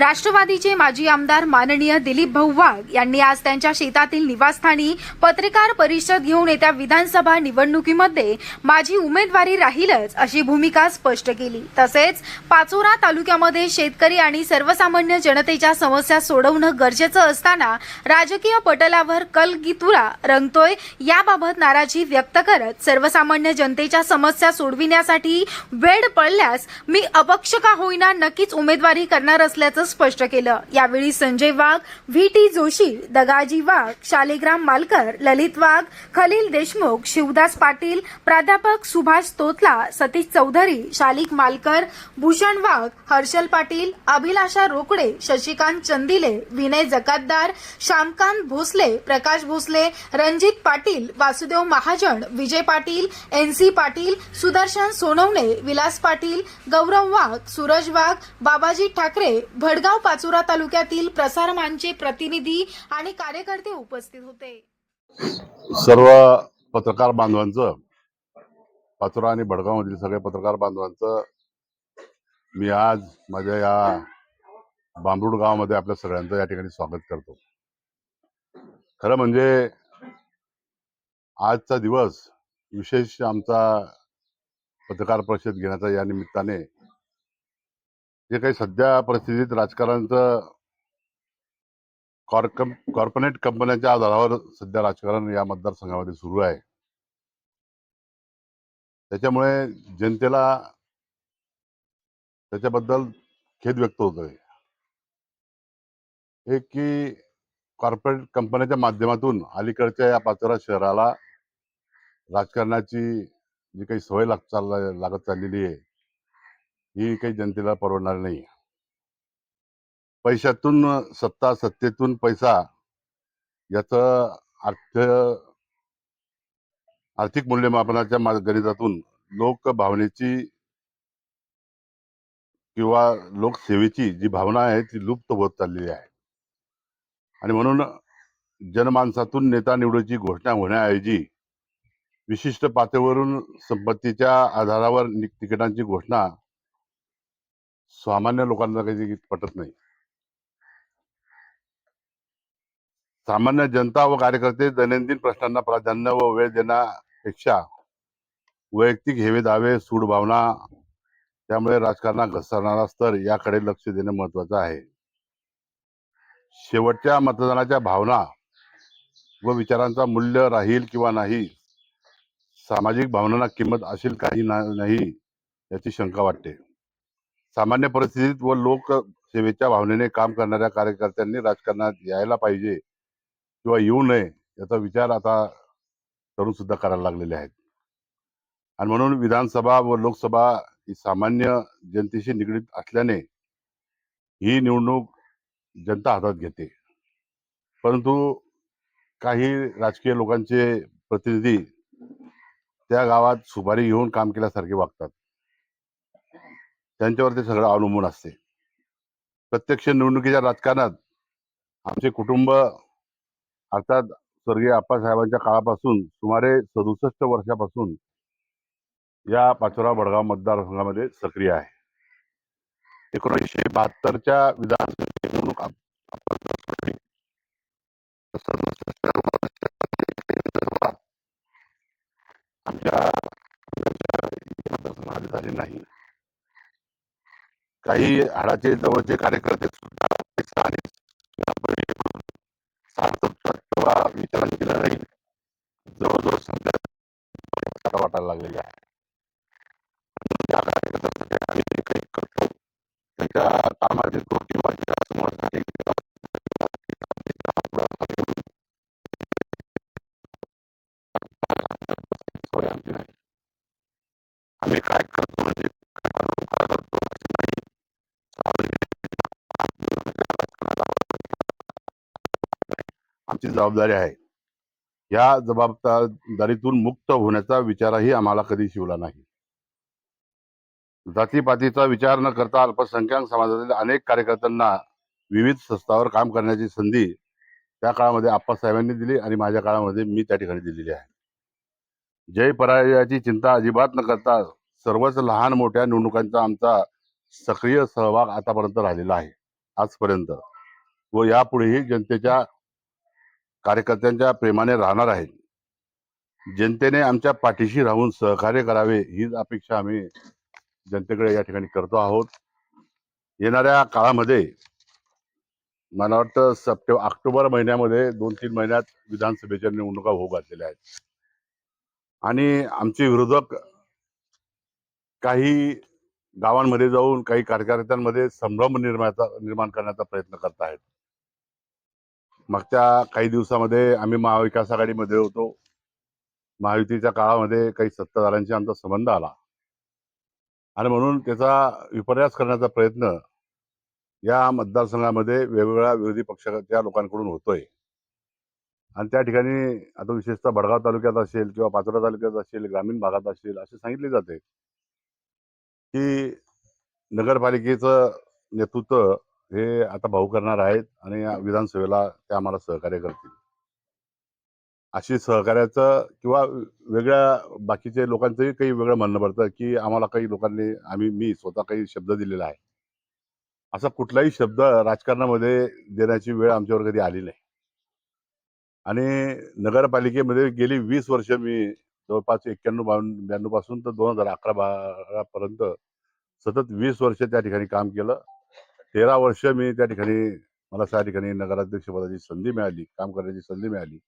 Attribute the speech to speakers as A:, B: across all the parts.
A: राष्ट्रवादीचे माजी आमदार माननीय दिलीप भाऊ वाघ यांनी आज त्यांच्या शेतातील निवासस्थानी पत्रकार परिषद घेऊन येत्या विधानसभा निवडणुकीमध्ये माझी उमेदवारी राहीलच अशी भूमिका स्पष्ट केली. तसेच पाचोरा तालुक्यामध्ये शेतकरी आणि सर्वसामान्य जनतेच्या समस्या सोडवणं गरजेचं असताना राजकीय पटलावर कलगितुरा रंगतोय याबाबत नाराजी व्यक्त करत सर्वसामान्य जनतेच्या समस्या सोडविण्यासाठी वेळ पडल्यास मी अपक्ष का होईना नक्कीच उमेदवारी करणार असल्याचं स्पष्ट केलं. यावेळी संजय वाघ व्ही टी जोशी दगाजी वाघ शालिग्राम मालकर ललित वाघ खलील देशमुख शिवदास पाटील प्राध्यापक सुभाष तोतला सतीश चौधरी शालिक मालकर भूषण वाघ हर्षल पाटील अभिलाषा रोकडे शशिकांत चंदिले विनय जकातदार श्यामकांत भोसले प्रकाश भोसले रणजित पाटील वासुदेव महाजन विजय पाटील एन सी पाटील सुदर्शन सोनवणे विलास पाटील गौरव वाघ सूरज वाघ बाबाजी ठाकरे भडगाव पाचोरा तालुक्यातील प्रसारमानचे प्रतिनिधी आणि कार्यकर्ते उपस्थित होते.
B: सर्व पत्रकार बांधवांचं पाचोरा आणि भडगाव मधील सगळे पत्रकार बांधवांचं मी आज माझ्या या बांबरूड गावामध्ये आपल्या सगळ्यांचं या ठिकाणी स्वागत करतो. खरं म्हणजे आजचा दिवस विशेष आमचा पत्रकार परिषद घेण्याचा या निमित्ताने जे काही सध्या परिस्थितीत राजकारणाचं कॉर्कम कॉर्पोरेट कंपन्यांच्या आधारावर सध्या राजकारण या मतदारसंघामध्ये सुरू आहे. त्याच्यामुळे जनतेला त्याच्याबद्दल खेद व्यक्त होतोय. एक की कॉर्पोरेट कंपन्याच्या माध्यमातून अलीकडच्या या पाचोरा शहराला राजकारणाची जी काही सवय लाग चालला लागत चाललेली आहे ही काही जनतेला परवडणार नाही पैशातून सत्ता सत्तेतून पैसा याच अर्थ आर्थिक मूल्यमापनाच्या गणितातून लोक भावनेची किंवा लोकसेवेची जी भावना आहे ती लुप्त होत चाललेली आहे. आणि म्हणून जनमानसातून नेता निवडीची घोषणा होण्याऐवजी विशिष्ट पातळीवरून संपत्तीच्या आधारावर तिकिटांची घोषणा सामान्य लोकांना काही पटत नाही. सामान्य जनता व कार्यकर्ते दैनंदिन प्रश्नांना प्राधान्य व वेळ देण्यापेक्षा वैयक्तिक हेवे दावे सूडभावना त्यामुळे राजकारणात घसरणारा स्तर याकडे लक्ष देणं महत्वाचं आहे. शेवटच्या मतदानाच्या भावना व विचारांचा मूल्य राहील किंवा नाही सामाजिक भावनांना किंमत असेल काही नाही याची शंका वाटते. सामान्य परिस्थितीत व लोकसेवेच्या भावनेने काम करणाऱ्या कार्यकर्त्यांनी राजकारणात यायला पाहिजे किंवा येऊ नये याचा विचार आता तरुण सुद्धा करायला लागलेले आहेत. आणि म्हणून विधानसभा व लोकसभा ही सामान्य जनतेशी निगडीत असल्याने ही निवडणूक जनता हातात घेते. परंतु काही राजकीय लोकांचे प्रतिनिधी त्या गावात सुपारी घेऊन काम केल्यासारखे वागतात. त्यांच्यावर ते सगळं अवलंबून असते. प्रत्यक्ष निवडणुकीच्या राजकारणात आमचे कुटुंब अर्थात स्वर्गीय आप्पासाहेबांच्या काळापासून सुमारे सदुसष्ट वर्षापासून या पाचोरा बडगाव मतदारसंघामध्ये सक्रिय आहे. एकोणीसशे बहात्तरच्या विधानसभा निवडणूक आमच्या झाली नाही. काही हाडाचे जवळचे कार्यकर्ते आमची जबाबदारी आहे. या जबाबदारीतून मुक्त होण्याचा विचारही आम्हाला कधी शिवला नाही. जातीपातीचा विचार न करता अल्पसंख्याक समाजातील अनेक कार्यकर्त्यांना विविध संस्थावर काम करण्याची संधी त्या काळामध्ये आप्पासाहेबांनी दिली आणि माझ्या काळामध्ये मी त्या ठिकाणी दिलेली आहे. जय पराजयाची चिंता अजिबात न करता सर्वच लहान मोठ्या निवडणुकांचा आमचा सक्रिय सहभाग आतापर्यंत राहिलेला आहे. आजपर्यंत व यापुढेही जनतेच्या कार्यकर्त्यांच्या प्रेमाने राहणार आहेत. जनतेने आमच्या पाठीशी राहून सहकार्य करावे हीच अपेक्षा आम्ही जनतेकडे या ठिकाणी करतो आहोत. येणाऱ्या काळामध्ये मला वाटतं सप्टे ऑक्टोबर महिन्यामध्ये दोन तीन महिन्यात विधानसभेच्या निवडणुका होऊ घातलेल्या आहेत. आणि आमचे विरोधक काही गावांमध्ये जाऊन काही कार्यकर्त्यांमध्ये संभ्रम निर्माता निर्माण करण्याचा प्रयत्न करत आहेत. मागच्या काही दिवसामध्ये आम्ही महाविकास आघाडीमध्ये होतो. महायुतीच्या काळामध्ये काही सत्ताधाऱ्यांशी आमचा संबंध आला. आणि म्हणून त्याचा विपर्यास करण्याचा प्रयत्न या मतदारसंघामध्ये वेगवेगळ्या विरोधी पक्षाच्या लोकांकडून होतोय. आणि त्या ठिकाणी आता विशेषतः बडगाव तालुक्यात असेल किंवा पाचोरा तालुक्यात असेल ग्रामीण भागात असेल असे सांगितले जाते. की नगरपालिकेचं नेतृत्व हे आता भाऊ करणार आहेत आणि विधानसभेला ते आम्हाला सहकार्य करतील. अशी सहकार्याचं किंवा वेगळ्या बाकीचे लोकांचंही काही वेगळं म्हणणं पडतं की आम्हाला काही लोकांनी आम्ही मी स्वतः काही शब्द दिलेला आहे. असा कुठलाही शब्द राजकारणामध्ये देण्याची वेळ आमच्यावर कधी आली नाही. आणि नगरपालिकेमध्ये गेली वीस वर्ष मी जवळपास एक्क्याण्णव बावन्न ब्याण्णवपासून तर दोन हजार अकरा बारा पर्यंत सतत वीस वर्ष त्या ठिकाणी काम केलं. तेरा वर्ष मी त्या ठिकाणी मला त्या ठिकाणी नगराध्यक्ष पदाची संधी मिळाली काम करण्याची संधी मिळाली.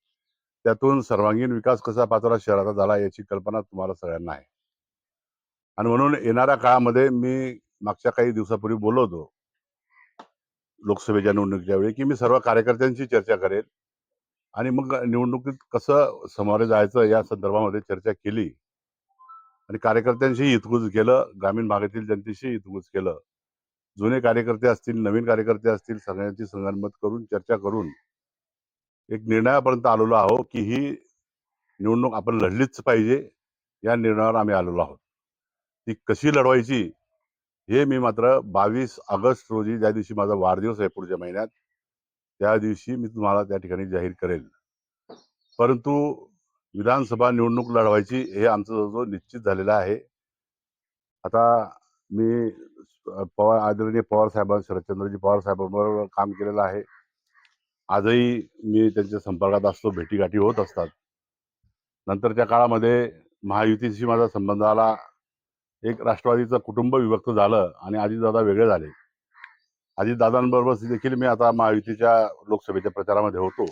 B: त्यातून सर्वांगीण विकास कसा पाचोरा शहराचा झाला याची कल्पना तुम्हाला सगळ्यांना आहे. आणि म्हणून येणाऱ्या काळामध्ये मी मागच्या काही दिवसापूर्वी बोललो होतो. लोकसभेच्या निवडणुकीच्या वेळी की मी सर्व कार्यकर्त्यांशी चर्चा करेल. आणि मग निवडणुकीत कसं समोर जायचं या संदर्भामध्ये चर्चा केली. आणि कार्यकर्त्यांशी हितगुज केलं ग्रामीण भागातील जनतेशी हितगुज केलं. जुने कार्यकर्ते असतील नवीन कार्यकर्ते असतील सगळ्यांची संगनमत करून चर्चा करून एक निर्णयापर्यंत आलेलो आहोत की ही निवडणूक आपण लढलीच पाहिजे या निर्णयावर आम्ही आलेलो आहोत. ती कशी लढवायची हे मी मात्र बावीस ऑगस्ट रोजी ज्या दिवशी माझा वाढदिवस आहे पुढच्या महिन्यात त्या दिवशी मी तुम्हाला त्या ठिकाणी जाहीर करेल. परंतु विधानसभा निवडणूक लढवायची हे आमचं जो निश्चित झालेलं आहे आता मी पवार आदरणीय पवार साहेबां शरदचंद्रजी पवार साहेबांबरोबर काम केलेलं आहे. आजही मी त्यांच्या संपर्कात असतो भेटीगाठी होत असतात. नंतरच्या काळामध्ये महायुतीशी माझा संबंध आला. एक राष्ट्रवादीचं कुटुंब विभक्त झालं आणि अजितदादा वेगळे झाले. अजितदादांबरोबर देखील मी आता महायुतीच्या लोकसभेच्या प्रचारामध्ये होतो.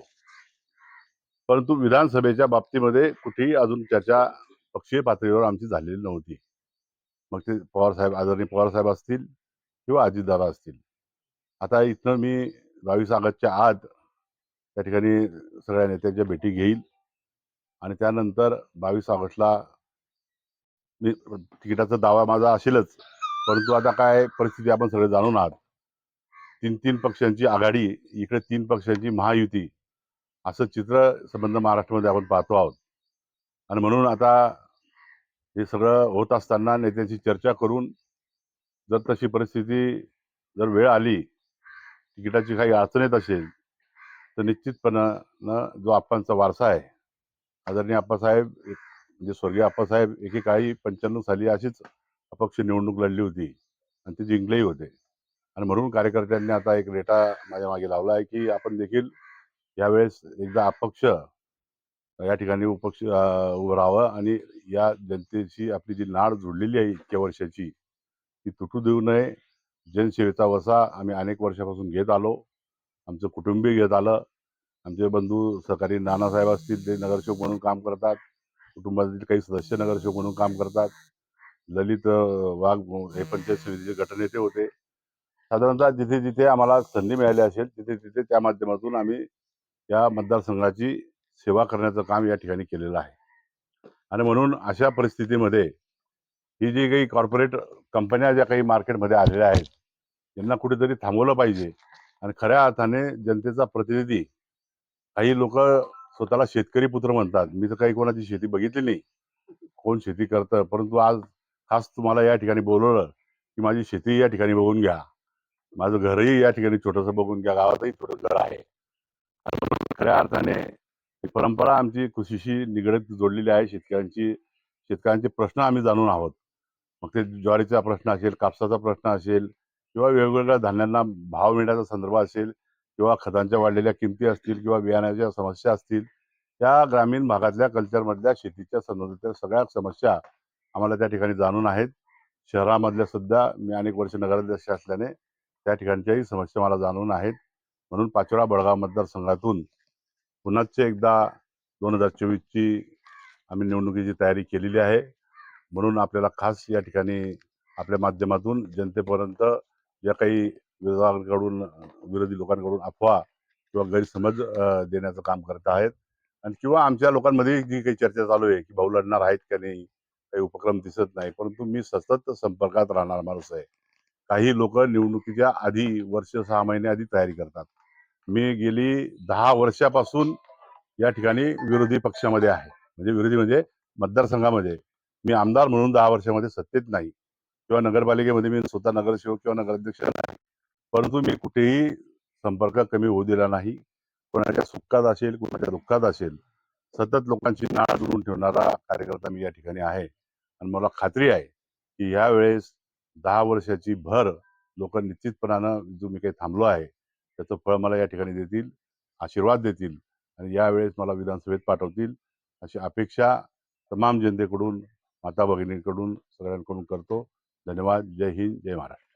B: परंतु विधानसभेच्या बाबतीमध्ये कुठेही अजून चर्चा पक्षीय पातळीवर आमची झालेली नव्हती. मग ते पवार साहेब आदरणीय पवार साहेब असतील किंवा अजितदादा असतील. आता इथनं मी बावीस ऑगस्टच्या आत त्या ठिकाणी सगळ्या नेत्यांच्या भेटी घेईल आणि त्यानंतर बावीस ऑगस्टला मी तिकिटाचा दावा माझा असेलच. परंतु आता काय परिस्थिती आपण सगळे जाणून आहात. तीन तीन पक्षांची आघाडी इकडे तीन पक्षांची महायुती असं चित्र संबंध महाराष्ट्रामध्ये आपण पाहतो आहोत. आणि म्हणून आता हे सगळं होत असताना नेत्यांची चर्चा करून जर तशी परिस्थिती जर वेळ आली तिकिटाची काही अडचण येत असेल तर निश्चितपणानं जो आप्पांचा वारसा आहे आदरणीय आप्पासाहेब एक म्हणजे स्वर्गीय आप्पासाहेब एकेकाळी पंच्याण्णव साली अशीच अपक्ष निवडणूक लढली होती आणि ते जिंकलेही होते. आणि म्हणून कार्यकर्त्यांनी आता एक रेटा माझ्या मागे लावला आहे की आपण देखील यावेळेस एकदा अपक्ष या ठिकाणी उपक्ष उभं राहावं आणि या जनतेची आपली जी नाड जुळलेली आहे इतक्या वर्षाची ती तुटू देऊ नये. जनसेवेचा वसा आम्ही अनेक वर्षापासून घेत आलो. आमचं कुटुंबीय घेत आलं. आमचे बंधू सहकारी नानासाहेब असतील ते नगरसेवक म्हणून काम करतात. कुटुंबातील काही सदस्य नगरसेवक म्हणून काम करतात. ललित वाघ हे पंचायत समितीचे गटनेते होते. साधारणतः जिथे जिथे आम्हाला संधी मिळाली असेल तिथे तिथे त्या माध्यमातून आम्ही या मतदारसंघाची सेवा करण्याचं काम या ठिकाणी केलेलं आहे. आणि म्हणून अशा परिस्थितीमध्ये ही जी काही कॉर्पोरेट कंपन्या ज्या काही मार्केटमध्ये आलेल्या आहेत यांना कुठेतरी थांबवलं पाहिजे. आणि खऱ्या अर्थाने जनतेचा प्रतिनिधी काही लोक स्वतःला शेतकरी पुत्र म्हणतात. मी तर काही कोणाची शेती बघितली नाही. कोण शेती करतं? परंतु आज खास तुम्हाला या ठिकाणी बोलवलं की माझी शेती या ठिकाणी बघून घ्या. माझं घरही या ठिकाणी छोटंसं बघून घ्या. गावातही छोटं घर आहे. खऱ्या अर्थाने ही परंपरा आमची कृषीशी निगडीत जोडलेली आहे. शेतकऱ्यांची शेतकऱ्यांचे प्रश्न आम्ही जाणून आहोत. मग ते ज्वारीचा प्रश्न असेल कापसाचा प्रश्न असेल किंवा वेगवेगळ्या धान्यांना भाव मिळण्याचा संदर्भ असेल किंवा खतांच्या वाढलेल्या किमती असतील किंवा बियाण्याच्या समस्या असतील त्या ग्रामीण भागातल्या कल्चरमधल्या शेतीच्या संदर्भातल्या सगळ्या समस्या आम्हाला त्या ठिकाणी जाणून आहेत. शहरामधल्या सुद्धा मी अनेक वर्ष नगराध्यक्ष असल्याने त्या ठिकाणच्याही समस्या मला जाणून आहेत. म्हणून पाचोरा बडगाव मतदारसंघातून पुन्हाच एकदा दोन हजार चोवीसची आम्ही निवडणुकीची तयारी केलेली आहे. म्हणून आपल्याला खास या ठिकाणी आपल्या माध्यमातून जनतेपर्यंत या काही विरोधाकडून विरोधी लोकांकडून अफवा किंवा गैरसमज देण्याचं काम करत आहेत आणि किंवा आमच्या लोकांमध्ये जी काही चर्चा चालू आहे की भाऊ लढणार आहेत का नाही काही उपक्रम दिसत नाही परंतु मी सतत संपर्कात राहणार माणूस आहे. काही लोक निवडणुकीच्या आधी वर्ष सहा महिने आधी तयारी करतात. मी गेली दहा वर्षापासून या ठिकाणी विरोधी पक्षामध्ये आहे. म्हणजे विरोधी म्हणजे मतदारसंघामध्ये. मी आमदार म्हणून दहा वर्षामध्ये सत्तेत नाही. किंवा नगरपालिकेमध्ये मी स्वतः नगरसेवक किंवा नगराध्यक्ष नाही. परंतु मी कुठेही संपर्क कमी होऊ दिला नाही. कोणाच्या सुखात असेल कोणाच्या दुःखात असेल सतत लोकांची नाळ जुळून ठेवणारा कार्यकर्ता मी या ठिकाणी आहे. आणि मला खात्री आहे की यावेळेस दहा वर्षाची भर लोक निश्चितपणानं जो मी काही थांबलो आहे त्याचं फळ मला या ठिकाणी देतील आशीर्वाद देतील आणि यावेळेस मला विधानसभेत पाठवतील अशी अपेक्षा तमाम जनतेकडून माता भगिनींकडून सगळ्यांकडून करतो. धन्यवाद. जय हिंद. जय महाराष्ट्र.